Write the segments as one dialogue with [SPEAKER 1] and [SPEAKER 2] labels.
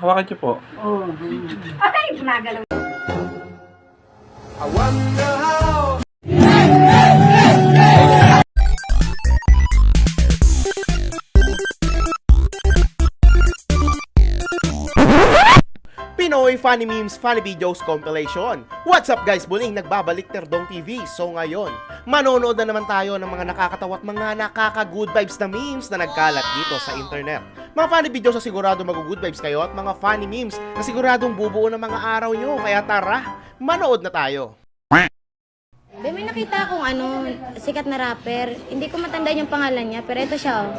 [SPEAKER 1] hawakan niyo po.
[SPEAKER 2] Oh. Ay, gumagalaw.
[SPEAKER 3] Pinoy Funny Memes Funny Videos Compilation. What's up guys? Muling nagbabalik Terdong TV. So ngayon, manonood na naman tayo ng mga nakakatawa at mga nakaka-good vibes na memes na nagkalat dito sa internet. Mga funny videos na sigurado mag-good vibes kayo at mga funny memes na siguradong bubuo ng mga araw nyo. Kaya tara, manood na tayo.
[SPEAKER 4] Be, may nakita akong ano, sikat na rapper. Hindi ko matandaan yung pangalan niya, pero ito siya. oh.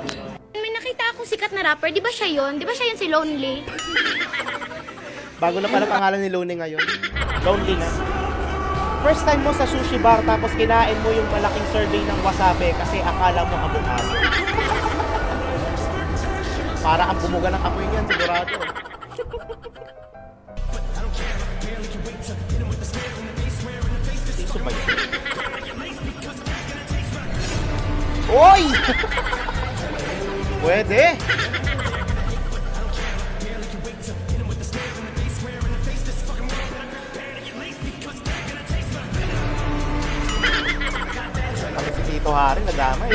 [SPEAKER 4] May nakita akong sikat na rapper. Di ba siya yon? Di ba siya yun si Lonely?
[SPEAKER 3] Bago na pala pangalan ni Lone ngayon. Lonely na. First time mo sa sushi bar tapos kinain mo yung malaking survey ng wasabi kasi akala mo abogado. Para kang bumuga ng apoy niyan, sigurado. Yun? Oy! Pwede! Kami si Tito Hari, nadamay.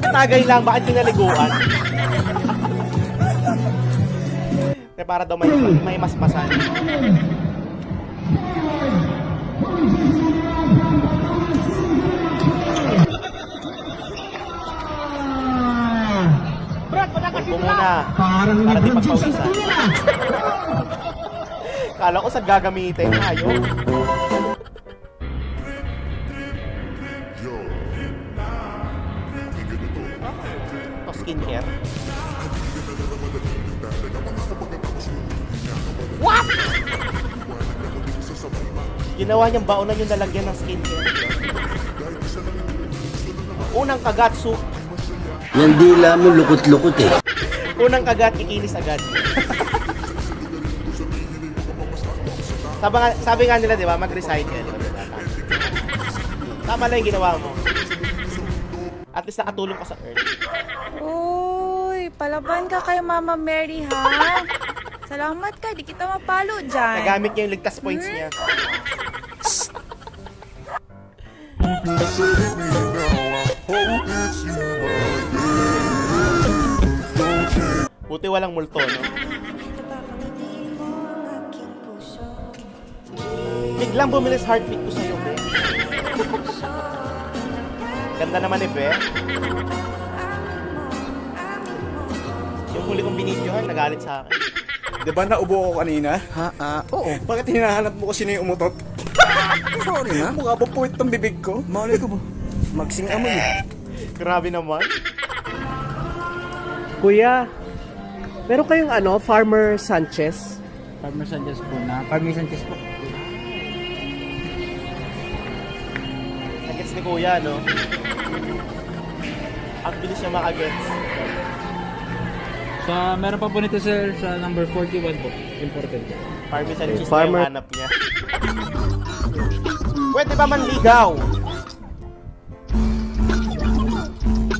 [SPEAKER 3] Tagay lang, bakit pinaliguan? Eh, para daw may, may masmasan. Huwag mo muna. Para di magpawisan. Kala ko sa gagamitin. Ayaw. Skincare. What? Ginawa niyang baonan yung lalagyan ng skincare. Unang kagat, soup.
[SPEAKER 5] Yung dila mo lukot-lukot eh.
[SPEAKER 3] Unang kagat, ikinis agad. sabi, nga, sabi nga nila, di ba, mag-recycle. Tama lang yung ginawa mo. At least nakatulong ka sa earth.
[SPEAKER 6] Uy, palaban ka kay Mama Mary, ha? Salamat ka, di kita mapalo dyan.
[SPEAKER 3] Nagamit niya yung ligtas points niya. Buti walang multo, no? Biglang bumilis heartbeat ko sa'yo, Ganda naman eh, be. Yung huli kong binidyohan, nagalit sa akin.
[SPEAKER 7] Di ba naubo ko kanina?
[SPEAKER 5] Ha? Ah, oo.
[SPEAKER 7] Bakit hinahanap mo ko sino yung umutot?
[SPEAKER 5] Sorry na.
[SPEAKER 7] Mukha ba puwit tong bibig ko?
[SPEAKER 5] Malay ko ba? Magsing amoy eh.
[SPEAKER 3] Grabe naman.
[SPEAKER 8] Kuya, meron kayong ano, Farmer Sanchez?
[SPEAKER 9] Farmer Sanchez po na. Farmer Sanchez po.
[SPEAKER 3] Nagets ni Kuya, no? Ang bilis niya makagets.
[SPEAKER 9] Sa, meron pa po nito sir sa number 41 po. Important.
[SPEAKER 3] Parmesan cheese
[SPEAKER 8] Farmer-
[SPEAKER 3] na yung hanap niya. Pwede ba manligaw?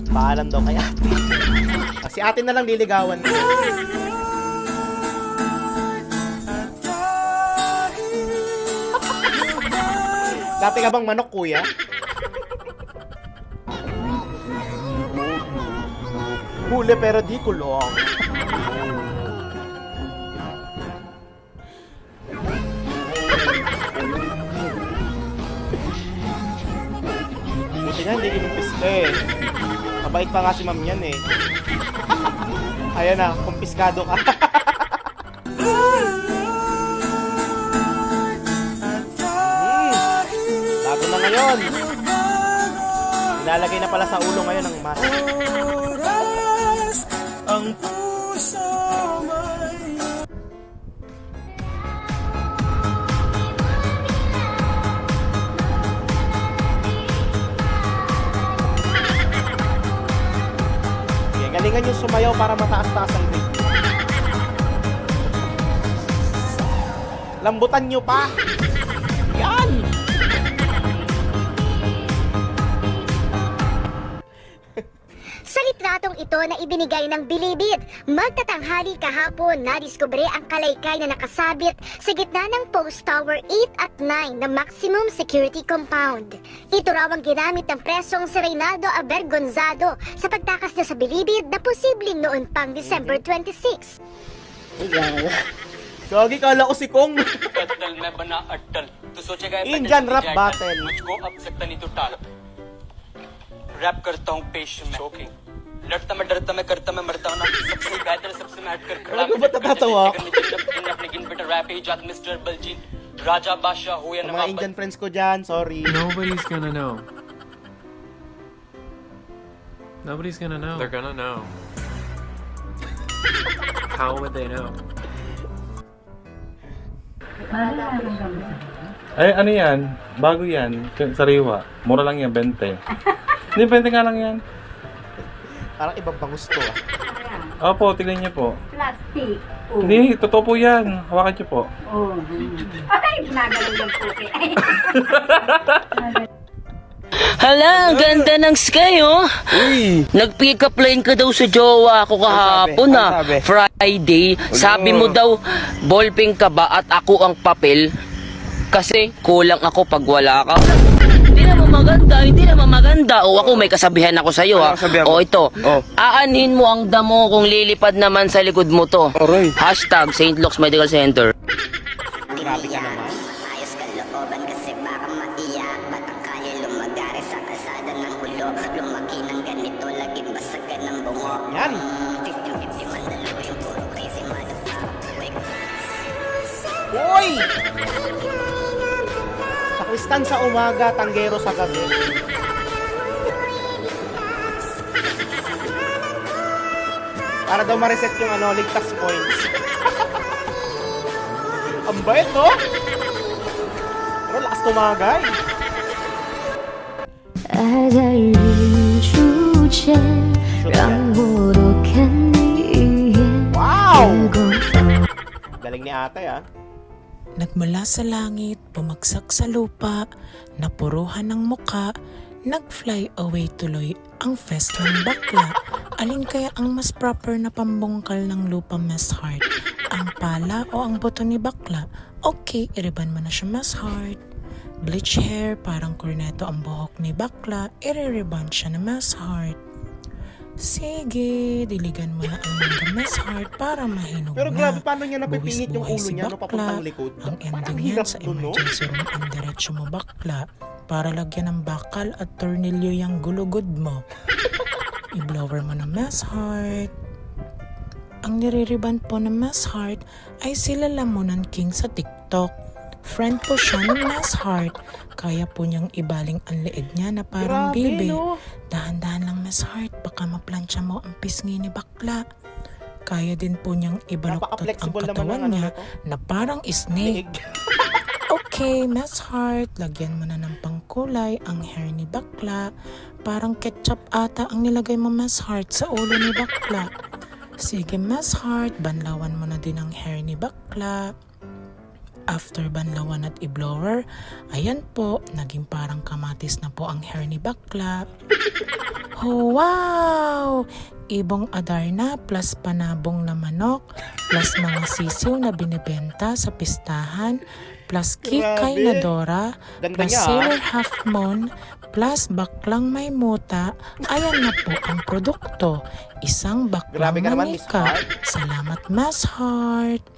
[SPEAKER 3] Paalam daw kay ate. Kasi ate na lang liligawan ko. Dati ka bang manok, kuya? Huli pero di kulong. Buti nga hindi kinumpis ka eh. Mabait pa nga si ma'am yan eh. Ayan na, kumpiskado ka. Bago na ngayon. Nilalagay na pala sa ulo ngayon ng mask ang puso may okay, Galingan yung sumayaw para mataas-taas ang grade. Lambutan nyo pa!
[SPEAKER 1] Sa litratong ito na ibinigay ng Bilibid, magtatanghali kahapon nadiskubre ang kalaykay na nakasabit sa gitna ng Post Tower 8 at 9 na Maximum Security Compound. Ito raw ang ginamit ng presong si Reynaldo Aber Gonzado sa pagtakas niya sa Bilibid na posibleng noon pang December 26.
[SPEAKER 3] Gagi, kala ko si Kong. Indian rap battle.
[SPEAKER 10] Rap करता हूँ पेश में शोकिंग लड़ता मैं डरता मैं करता मैं मरता हूँ ना सबसे बेहतर सबसे मैं हटकर खड़ा
[SPEAKER 3] ba natatawa ako?
[SPEAKER 10] अपने गिन बेटा रैप ही जात मिस्टर बलजीन राजा बादशाह हो या नवाब
[SPEAKER 3] Indian friends ko dyan, sorry.
[SPEAKER 9] Nobody's gonna know. Nobody's gonna know.
[SPEAKER 11] They're gonna know.
[SPEAKER 9] How would they know?
[SPEAKER 11] Ay, ano yan? Bago yan. Sariwa. Mura lang yan, 20. Hindi, 20 nga lang yan.
[SPEAKER 3] Parang ibang bangus to ah.
[SPEAKER 11] Opo, tignan niyo po.
[SPEAKER 2] Plastic. Oh.
[SPEAKER 11] Hindi, totoo po yan. Hawakan niyo po.
[SPEAKER 2] Oh. Ay, ginagalaw ng puke. Ay,
[SPEAKER 10] Hala, ang ganda ng sky, oh. Nag-pick up line ka daw sa jowa ko kahapon,
[SPEAKER 5] Ano
[SPEAKER 10] ah.
[SPEAKER 5] sabi?
[SPEAKER 10] Friday. Sabi mo daw, ballpen ka ba at ako ang papel? Kasi kulang ako pag wala ka. Naman maganda, hindi naman maganda. O ako, may kasabihan ako sa'yo, ha.
[SPEAKER 5] Ano kasabihan mo?
[SPEAKER 10] O ito,
[SPEAKER 5] Oh.
[SPEAKER 10] aanhin mo ang damo kung lilipad naman sa likod mo to.
[SPEAKER 5] Aray.
[SPEAKER 10] Hashtag St. Luke's Medical Center.
[SPEAKER 3] Grabe ka naman.
[SPEAKER 1] Ayos ka looban kasi baka maiyak Ba't ang kaya lumagari sa kalsada ng hulo Lumaki ng ganito, laging basagan ng bungo
[SPEAKER 3] Yan.
[SPEAKER 1] 50-50 man dalawa yung puro crazy motherfucker Wake
[SPEAKER 3] Uy! Pakistan sa umaga, tanggero sa gabi. Para daw ma-reset yung ano, ligtas points. Ang bait, no? Pero lakas tumagay.
[SPEAKER 4] Eh.
[SPEAKER 3] Wow! Galing ni ate, ah.
[SPEAKER 6] Nagmula sa langit, bumagsak sa lupa, napuruhan ng muka, nag-fly away tuloy ang fest ng bakla. Alin kaya ang mas proper na pambungkal ng lupa Miss Heart? Ang pala o ang buto ni bakla? Okay, iriban mo na siya Miss Heart. Bleach hair, parang korneto ang buhok ni bakla, iririban siya na Miss Heart. Sige, diligan mo na ang Miss Heart para mahinog
[SPEAKER 3] Pero
[SPEAKER 6] na.
[SPEAKER 3] grabe, paano niya napipingit yung ulo niya, no, papuntang likod?
[SPEAKER 6] Ang ending yan sa emergency room ang diretso mo bakla para lagyan ng bakal at tornilyo yung gulugod mo. I-blower mo ng Mass Heart. Ang niririban po ng Mass Heart ay sila Lamunan King sa TikTok. Friend po siya ng Mass Heart. Kaya po niyang ibaling ang leeg niya na parang
[SPEAKER 3] Grabe,
[SPEAKER 6] bibi.
[SPEAKER 3] no?
[SPEAKER 6] Dahan-dahan lang Mass Heart, baka maplansya mo ang pisngi ni bakla. Kaya din po niyang ibaluktot ang katawan
[SPEAKER 3] ng ano
[SPEAKER 6] niya
[SPEAKER 3] na
[SPEAKER 6] parang snake. Okay, Miss Heart, lagyan mo na ng pangkulay ang hair ni bakla. Parang ketchup ata ang nilagay mo, Miss Heart, sa ulo ni bakla. Sige, Miss Heart, banlawan mo na din ang hair ni bakla. After banlawan at i-blower, ayan po, naging parang kamatis na po ang hair ni bakla. Oh, wow! Ibong Adarna plus panabong na manok plus mga sisiw na binibenta sa pistahan plus kikay na Dora plus
[SPEAKER 3] ah.
[SPEAKER 6] Sailor Half Moon plus baklang may muta. Ayan na po ang produkto. Isang baklang manika. Salamat, Miss Heart.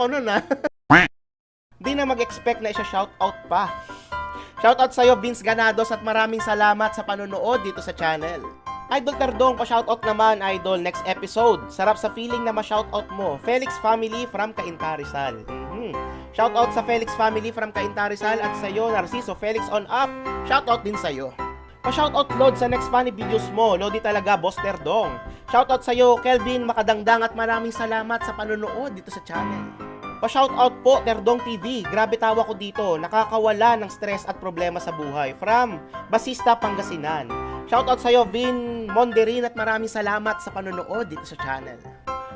[SPEAKER 3] Loko nun ah. Di na mag-expect na isa shoutout pa. Shoutout sa'yo Vince Ganados at maraming salamat sa panonood dito sa channel. Idol Terdong, pa-shoutout naman, Idol, next episode. Sarap sa feeling na ma-shoutout mo. Felix Family from Cainta Mhm. Shoutout sa Felix Family from Cainta at sa'yo, Narciso Felix on up. Shoutout din sa'yo. Pa-shoutout Lord sa next funny videos mo. Lodi talaga, Boss Terdong. Shoutout sa'yo, Kelvin Makadangdang at maraming salamat sa panonood dito sa channel. Pa-shoutout po, Terdong TV. Grabe tawa ko dito. Nakakawala ng stress at problema sa buhay. From Basista, Pangasinan. Shoutout sa'yo, Vin Monderin at maraming salamat sa panonood dito sa channel.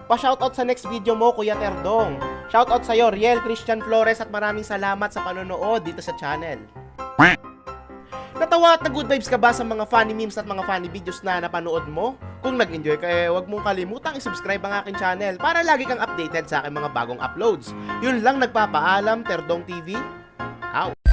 [SPEAKER 3] Pa-shoutout sa next video mo, Kuya Terdong. Shoutout sa'yo, Riel Christian Flores at maraming salamat sa panonood dito sa channel. Natawa at na good vibes ka ba sa mga funny memes at mga funny videos na napanood mo? Kung nag-enjoy ka, eh, huwag mong kalimutang i-subscribe ang aking channel para lagi kang updated sa aking mga bagong uploads. Yun lang nagpapaalam, Terdong TV. Out.